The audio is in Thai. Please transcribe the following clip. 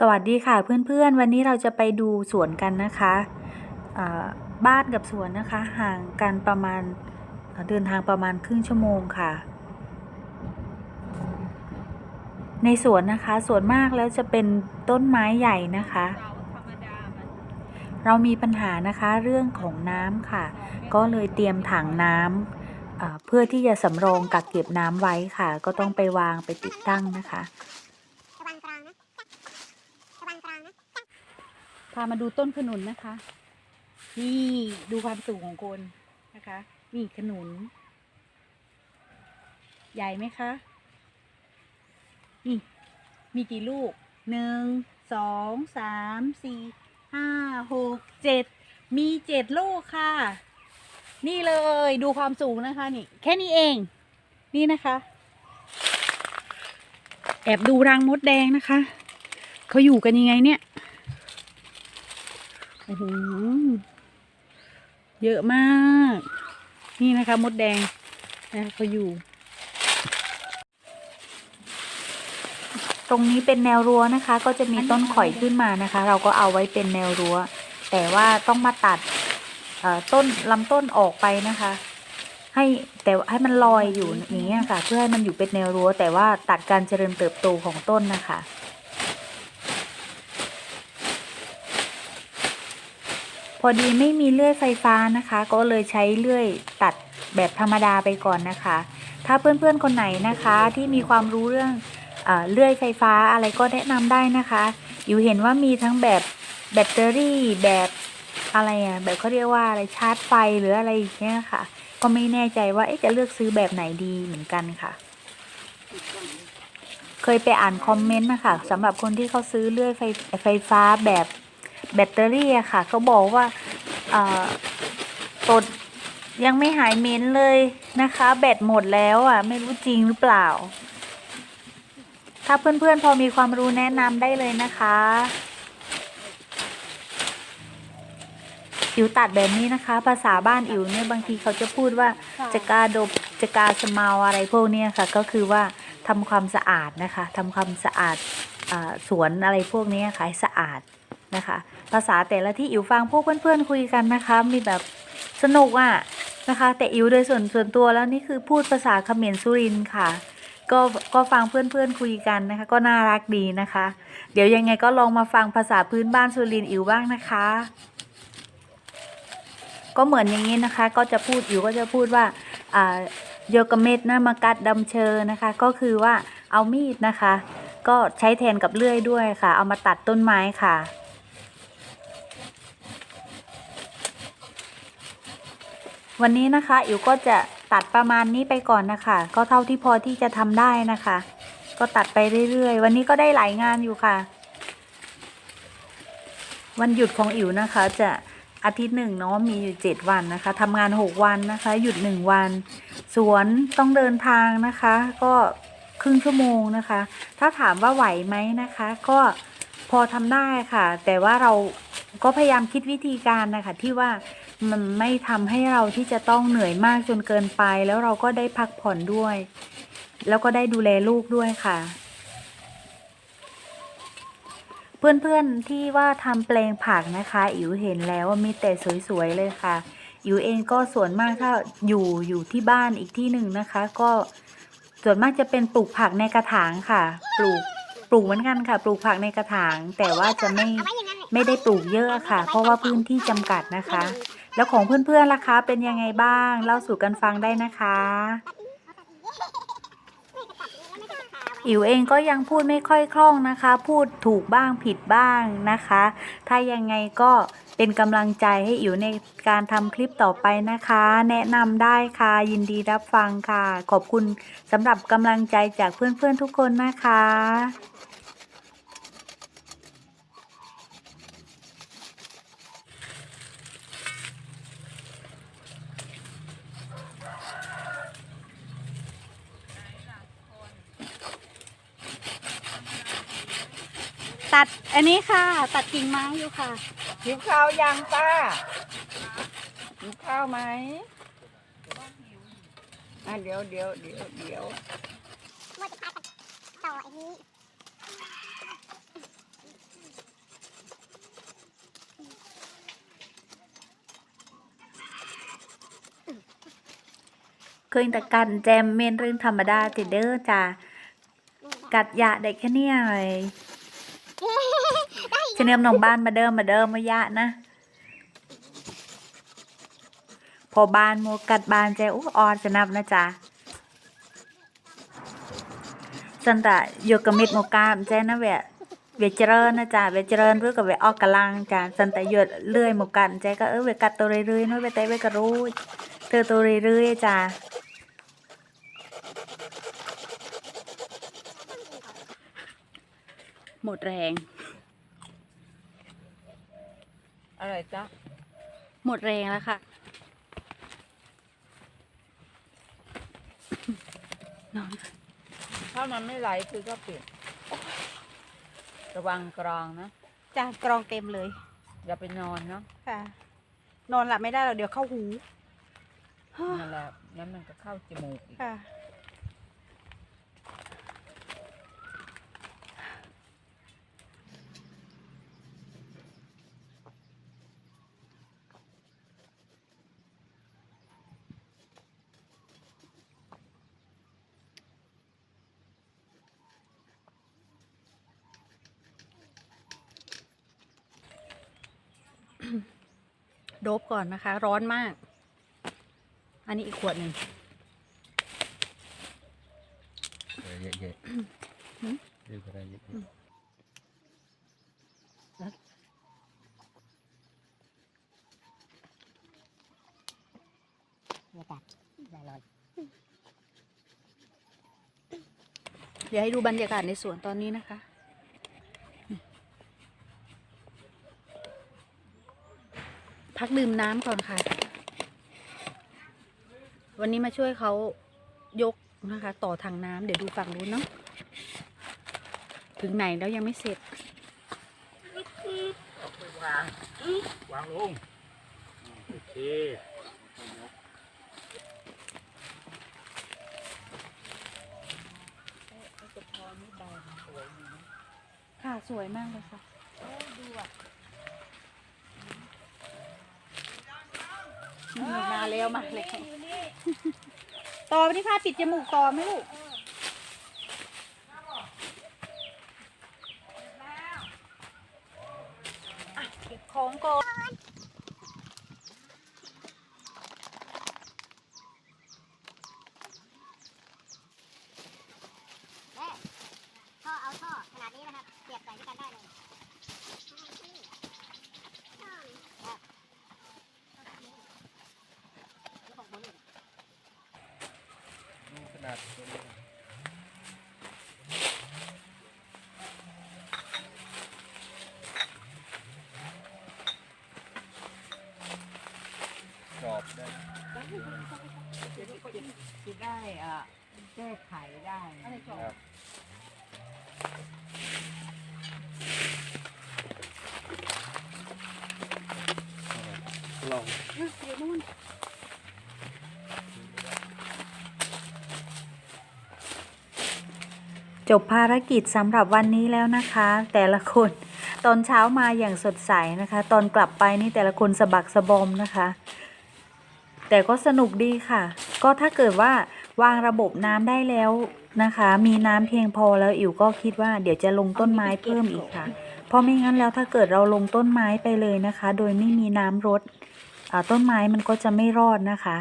สวัสดีค่ะเพื่อนๆ วันนี้เราจะไปดูสวนกันนะคะบ้านกับสวนนะคะ ห่างกันประมาณเดินทางประมาณครึ่งชั่วโมงค่ะ ในสวนนะคะส่วนมากแล้วจะเป็นต้นไม้ใหญ่นะคะ เรามีปัญหานะคะเรื่องของน้ำค่ะ ก็เลยเตรียมถังน้ำเพื่อที่จะสำรองกักเก็บน้ำไว้ค่ะ ก็ต้องไปวางไปติดตั้งนะคะ ระวังกรองนะระวังกรองนะ พามาดูต้นขนุนนะคะ นี่ดูความสูงของคนนะคะ นี่ขนุน ใหญ่ไหมคะ นี่ มีกี่ลูกหนึ่งสองสามสี่ห้าหกเจ็ดมีเจ็ดลูกค่ะ นี่เลยดูความสูงนะคะนี่ แค่นี้เอง นี่นะคะ แอบดูรังมดแดงนะคะ เขาอยู่กันยังไงเนี่ย เยอะมาก นี่นะคะมดแดงนะเขาอยู่ ตรงนี้เป็นแนวรั้วนะคะ ก็จะมีต้นข่อยขึ้นมานะคะ เราก็เอาไว้เป็นแนวรั้ว แต่ว่าต้องมาตัดต้นลำต้นออกไปนะคะ ให้แต่ให้มันลอยอยู่อย่างเงี้ค่ะ เพื่อให้มันอยู่เป็นแนวรั้ว แต่ว่าตัดการเจริญเติบโตของต้นนะคะ อดีไม่มีเลื่อยไฟฟ้านะคะ ก็เลยใช้เลื่อยตัดแบบธรรมดาไปก่อนนะคะ ถ้าเพื่อนๆคนไหนนะคะที่มีความรู้เรื่องเอเลื่อยไฟฟ้าอะไรก็แนะนำได้นะคะอยู่เห็นว่ามีทั้งแบบแบตเตอรี่แบบอะไรอะแบบเขาเรียกว่าอะไรชาร์จไฟหรืออะไรอย่างเงี้ยค่ะ ก็ไม่แน่ใจว่าจะเลือกซื้อแบบไหนดีเหมือนกันค่ะ เคยไปอ่านคอมเมนต์นะคะสำหรับคนที่เขาซื้อเลื่อยไฟไฟฟ้าแบบ แบตเตอรี่อะค่ะ เขาบอกว่าเอ่อตดยังไม่หายเหม็นเลยนะคะ แบตหมดแล้วอะ ไม่รู้จริงหรือเปล่า ถ้าเพื่อนๆพอมีความรู้แนะนำได้เลยนะคะอิ๋วตัดแบบนี้นะคะ ภาษาบ้านอิ๋วเนี่ยบางทีเขาจะพูดว่าจะกาดบจะกาสมาวอะไรพวกเนี้ยค่ะ ก็คือว่าทำความสะอาดนะคะทำความสะอาดอ่าสวนอะไรพวกเนี้ยค่ะให้สะอาด นะคะ ภาษาแต่ละที่อิ๋วฟังพวกเพื่อนๆคุยกันนะคะ มีแบบสนุกอะนะคะ แต่อิ๋วโดยส่วนส่วนตัวแล้วนี่คือพูดภาษาเขมรสุรินค่ะ ก็ก็ฟังเพื่อนๆคุยกันนะคะ ก็น่ารักดีนะคะ เดี๋ยวยังไงก็ลองมาฟังภาษาพื้นบ้านสุรินอิ๋วบ้างนะคะ ก็เหมือนอย่างนี้นะคะ ก็จะพูดอยู่ก็จะพูดว่าอ่าโยกเม็ดนะมากัดดำเชอนะคะ ก็คือว่าเอามีดนะคะ ก็ใช้แทนกับเลื่อยด้วยค่ะ เอามาตัดต้นไม้ค่ะ วันนี้นะคะอิ๋วก็จะตัดประมาณนี้ไปก่อนนะคะ ก็เท่าที่พอที่จะทำได้นะคะ ก็ตัดไปเรื่อยๆ วันนี้ก็ได้หลายงานอยู่ค่ะ วันหยุดของอิ๋วนะคะ จะอาทิตย์หนึ่งเนาะมีอยู่เจ็ดวันนะคะทำงานหกวันนะคะ หยุดหนึ่งวัน สวนต้องเดินทางนะคะ ก็ครึ่งชั่วโมงนะคะ ถ้าถามว่าไหวไหมนะคะ ก็พอทำได้ค่ะ แต่ว่าเราก็พยายามคิดวิธีการนะคะที่ว่า มันไม่ทำให้เราที่จะต้องเหนื่อยมากจนเกินไป แล้วเราก็ได้พักผ่อนด้วย แล้วก็ได้ดูแลลูกด้วยค่ะ เพื่อนๆที่ว่าทำแปลงผักนะคะอิ๋วเห็นแล้วว่ามีแต่สวยๆเลยค่ะอิ๋วเองก็ส่วนมากถ้าอยู่อยู่ที่บ้านอีกที่หนึ่งนะคะ ก็ส่วนมากจะเป็นปลูกผักในกระถางค่ะ ปลูกปลูกเหมือนกันค่ะ ปลูกผักในกระถาง แต่ว่าจะไม่ไม่ได้ปลูกเยอะค่ะ เพราะว่าพื้นที่จำกัดนะคะ แล้วของเพื่อนๆล่ะคะเป็นยังไงบ้าง เล่าสู่กันฟังได้นะคะ อิ๋วเองก็ยังพูดไม่ค่อยคล่องนะคะ พูดถูกบ้างผิดบ้างนะคะ ถ้ายังไงก็เป็นกำลังใจให้อิ๋วในการทำคลิปต่อไปนะคะ แนะนำได้ค่ะ ยินดีรับฟังค่ะ ขอบคุณสำหรับกำลังใจจากเพื่อนๆทุกคนนะคะ ตัดอันนี้ค่ะ ตัดกิ่งไม้อยู่ค่ะ หิวข้าวยังป้าหิวข้าวไหมอะเดี๋ยวเดี๋ยวเดี๋ยวเดี๋ยวว่าจะไปต่ออันี้เคยตะกันแจมเมนเรื่องธรรมดาติเด้อจ้ากัดยาได้แค่เนี้ยเลย เชนเนมน้องบ้านมาเดิมมาเดิมมายะนะ พอบานโมกัดบานใจอู้ออดจะนับนะจ๊ะสันตะโยกบมิดโมกามใจนะแวะเวเจริญนะจ๊ะเวเจริญเพื่อกับเวออกกำลังจ้ะสันตะหยดเลื่อยโมกันใจก็เออเวกัดตัวเรื่อยๆน้อยเวเตะเวกระรู้เธอตัวเรื่อยๆจ้ะหมดแรง อะไรจ๊ะ หมดแรงแล้วค่ะ นอนถ้ามันไม่ไหลคือก็เปลี่ยนระวังกรองนะ จ้ากรองเต็มเลย อย่าไปนอนเนาะค่ะ นอนหลับไม่ได้หรอกเดี๋ยวเข้าหู นั่นแหละแล้วมันก็เข้าจมูกอีก ค่ะ โดบก่อนนะคะ ร้อนมาก อันนี้อีกขวดหนึ่งเยอะๆเยอะเยอะก็ได้เยอะเดี๋ยวให้ดูบรรยากาศในสวนตอนนี้นะคะ พักดื่มน้ำก่อนค่ะ วันนี้มาช่วยเขายกนะคะ ต่อทางน้ำเดี๋ยวดูฝั่งนู้นเนาะถึงไหนแล้วยังไม่เสร็จวางลงโอเคค่ะ สวยมากเลยค่ะ มาแล้วมาแล้วต่อไปที่ผ้าปิดจมูกต่อไหมลูกของก่อน เอ๊ะท่อเอาท่อขนาดนี้นะครับเสียบใส่ด้วยกันได้เลยครับแล้วของผมนี่ ดูขนาด กรอบได้ จะได้อะแก้ไขได้ครับลองจบภารกิจสำหรับวันนี้แล้วนะคะ แต่ละคน ตอนเช้ามาอย่างสดใสนะคะ ตอนกลับไปนี่แต่ละคนสะบักสะบอมนะคะ แต่ก็สนุกดีค่ะ ก็ถ้าเกิดว่าวางระบบน้ำได้แล้วนะคะ มีน้ำเพียงพอแล้วอิ๋วก็คิดว่าเดี๋ยวจะลงต้นไม้เพิ่มอีกค่ะ เพราะไม่งั้นแล้วถ้าเกิดเราลงต้นไม้ไปเลยนะคะ โดยไม่มีน้ำรดอ่าต้นไม้มันก็จะไม่รอดนะคะ